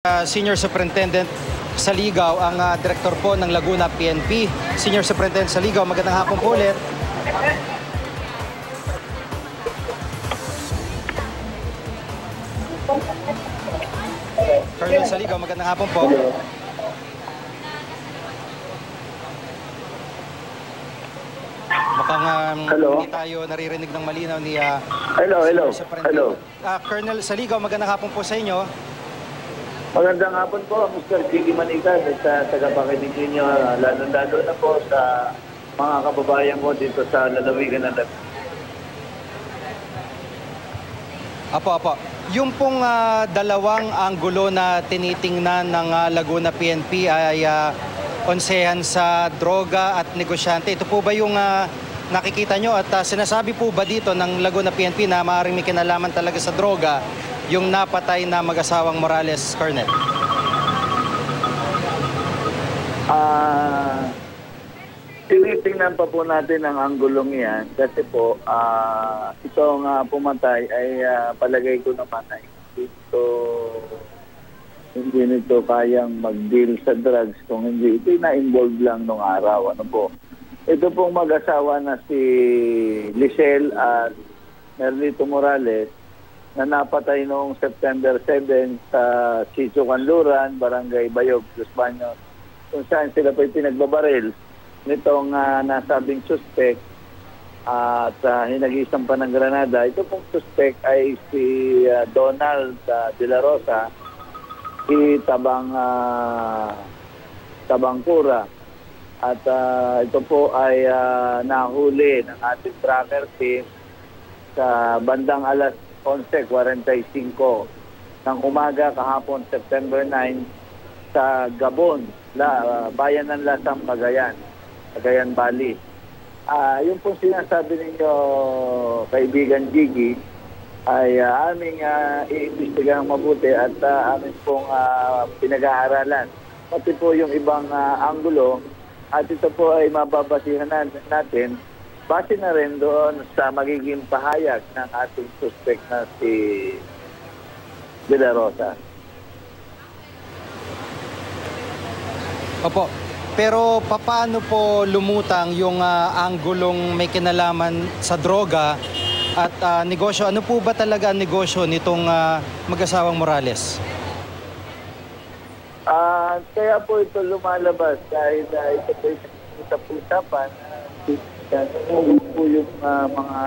Uh, Senior Superintendent Saligaw, ang uh, director po ng Laguna PNP. Senior Superintendent Saligaw, magandang hapon po ulit. Colonel Saligaw, magandang hapon po. Mukhang um, Hello. hindi tayo naririnig ng malinaw ni uh, Hello, hello. Superintendent. Hello. Ah, Colonel Saligaw, magandang hapon po sa inyo. Magandang hapon po, Mr. Jiggy Manikan at sa tagapakinig ninyo, ah, lalo-lalo na po sa mga kababayan ko dito sa lalawigan ng. Apo, apo. Yung pong ah, dalawang anggulo na tinitingnan ng ah, Laguna PNP ay ah, onsehan sa droga at negosyante. Ito po ba yung ah, nakikita nyo at ah, sinasabi po ba dito ng Laguna PNP na maaaring may kinalaman talaga sa droga yung napatay na mag-asawang Morales, Colonel? Ah, tinitingnan pa po natin ang anggulong yan kasi po ah, itong ah, pumatay ay ah, palagay ko naman ay dito hindi nito kayang mag-deal sa drugs kung hindi ito na-involve lang nung araw. Ano po? Ito pong mag-asawa na si Lichelle at Merlito Morales na napatay noong September 7 sa Sitio Canluran, Barangay Bayog, Los Baños, kung saan sila po pinagbabaril nitong ah, nasabing suspect at uh, hinag-isang pa ng Granada. Ito pong suspect ay si ah, Donald ah, De La Rosa, si Tabang ah, Tabangkura. At ah, ito po ay ah, nahuli ng ating tracker team sa bandang alas 11.45 ng umaga kahapon September 9 sa Gabon, la, bayan ng Lasam, Cagayan, Cagayan Valley. Ah, yung pong sinasabi ninyo, kaibigan Gigi, ay ah, aming uh, iimbestigahan mabuti at ah, aming pong ah, pinag-aaralan. Pati po yung ibang ah, anggulo at ito po ay mababasihan na- natin base na rin doon sa magiging pahayag ng ating suspect na si De La Rosa. Opo. Pero papaano po lumutang yung ah, anggulong may kinalaman sa droga at ah, negosyo? Ano po ba talaga ang negosyo nitong ah, mag-asawang Morales? Ah, kaya po ito lumalabas dahil uh, ito po yung usap-usapan uh, po yung ah, mga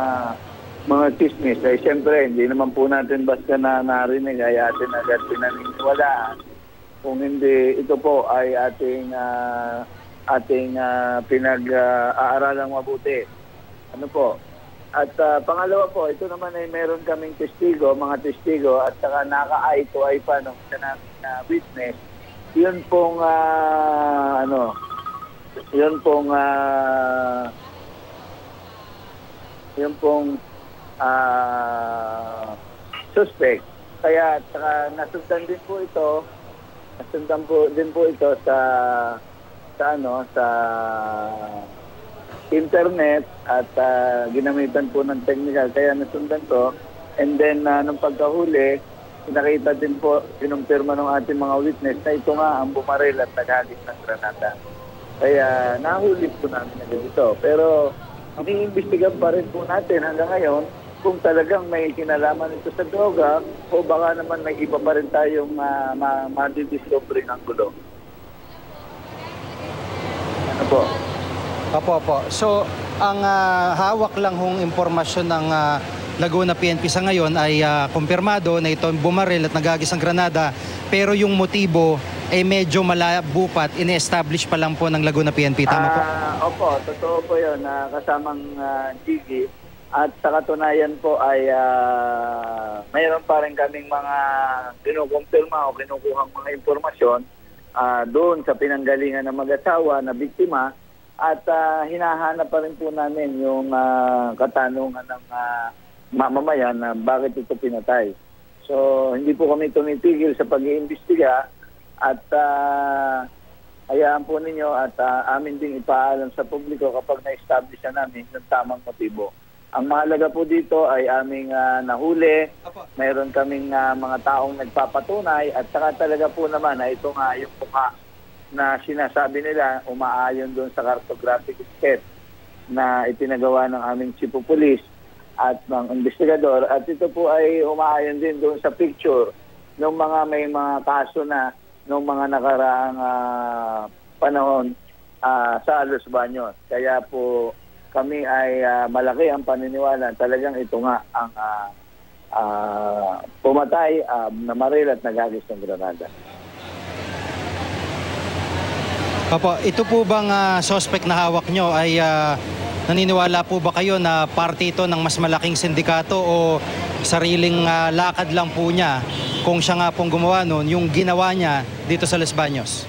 mga chismis. Ay siyempre, hindi naman po natin basta na narinig ay atin agad pinaniniwalaan. Kung hindi, ito po ay ating ah, ating ah, pinag-aaralang mabuti. Ano po? At ah, pangalawa po, ito naman ay meron kaming testigo, mga testigo, at saka naka-eye to eye pa nung namin na witness. Yun pong, ah, ano, yun pong, ah, yun pong ah, suspect. Kaya saka nasundan din po ito, nasundan po din po ito sa sa ano sa internet at ah, ginamitan po ng technical. Kaya nasundan to and then uh, nung pagkahuli nakita din po kinumpirma ng ating mga witness na ito nga ang bumaril at naghagis ng granada. Kaya nahuli po namin agad ito pero iniimbestigan pa rin po natin hanggang ngayon kung talagang may kinalaman ito sa droga o baka naman may iba pa rin tayong uh, ma- madidiscovery ng gulo. Ano po? Opo, opo. So, ang ah, hawak lang hong impormasyon ng ah, Laguna PNP sa ngayon ay ah, kumpirmado na ito bumaril at nagagis ang granada pero yung motibo ay medyo malabo pat ine-establish pa lang po ng Laguna PNP. Tama po? Ah, opo, totoo po yun. na kasamang uh, Gigi. At sa katunayan po ay ah, mayroon pa rin kaming mga kinukumpirma o kinukuhang mga impormasyon ah, doon sa pinanggalingan ng mag-asawa na biktima at ah, hinahanap pa rin po namin yung ah, katanungan ng ah, mamamayan na bakit ito pinatay. So, hindi po kami tumitigil sa pag-iimbestiga at ah, hayaan po ninyo at ah, amin ding ipaalam sa publiko kapag na-establish na namin yung tamang motibo. Ang mahalaga po dito ay aming ah, nahuli, mayroon kaming ah, mga taong nagpapatunay at saka talaga po naman na ito nga yung mukha na sinasabi nila umaayon doon sa cartographic sketch na itinagawa ng aming chief of police at ng investigador. At ito po ay umaayon din doon sa picture ng mga may mga kaso na ng mga nakaraang ah, panahon ah, sa Los Baños. Kaya po kami ay ah, malaki ang paniniwala talagang ito nga ang ah, ah, pumatay, ah, namaril at nagagis ng granada. Opo, ito po bang ah, suspect na hawak nyo ay ah, naniniwala po ba kayo na parte ito ng mas malaking sindikato o sariling ah, lakad lang po niya kung siya nga pong gumawa noon, yung ginawa niya dito sa Los Baños?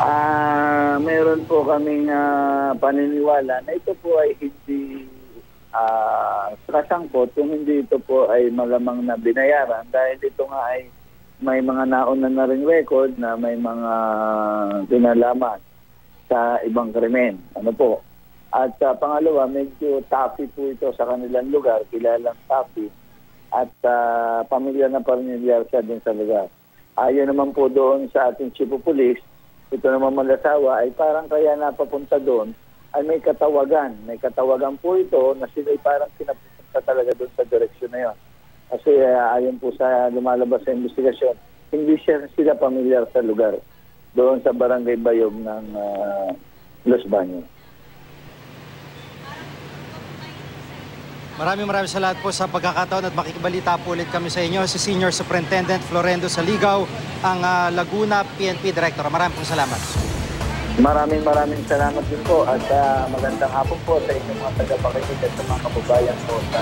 Ah, meron po kaming ah, paniniwala na ito po ay hindi ah kasangkot kung hindi ito po ay malamang na binayaran dahil ito nga ay may mga nauna na ring record na may mga pinalaman sa ibang krimen. Ano po? At sa pangalawa, medyo taffy po ito sa kanilang lugar, kilalang taffy. At ah, pamilya na pamilyar siya din sa lugar. Ayon naman po doon sa ating chief of police, ito naman malasawa ay parang kaya napapunta doon ay may katawagan. May katawagan po ito na sila ay parang pinapunta talaga doon sa direksyon na yon. Kasi uh, ayon po sa lumalabas sa investigasyon, hindi siya sila pamilyar sa lugar doon sa barangay Bayog ng ah, Los Baños. Maraming maraming salamat po sa pagkakataon at makikibalita po ulit kami sa inyo. Si Senior Superintendent Florendo Saligaw, ang ah, Laguna PNP Director. Maraming pong salamat. Maraming maraming salamat din po at ah, magandang hapon po sa inyong mga tagapakinig at sa mga kababayan po sa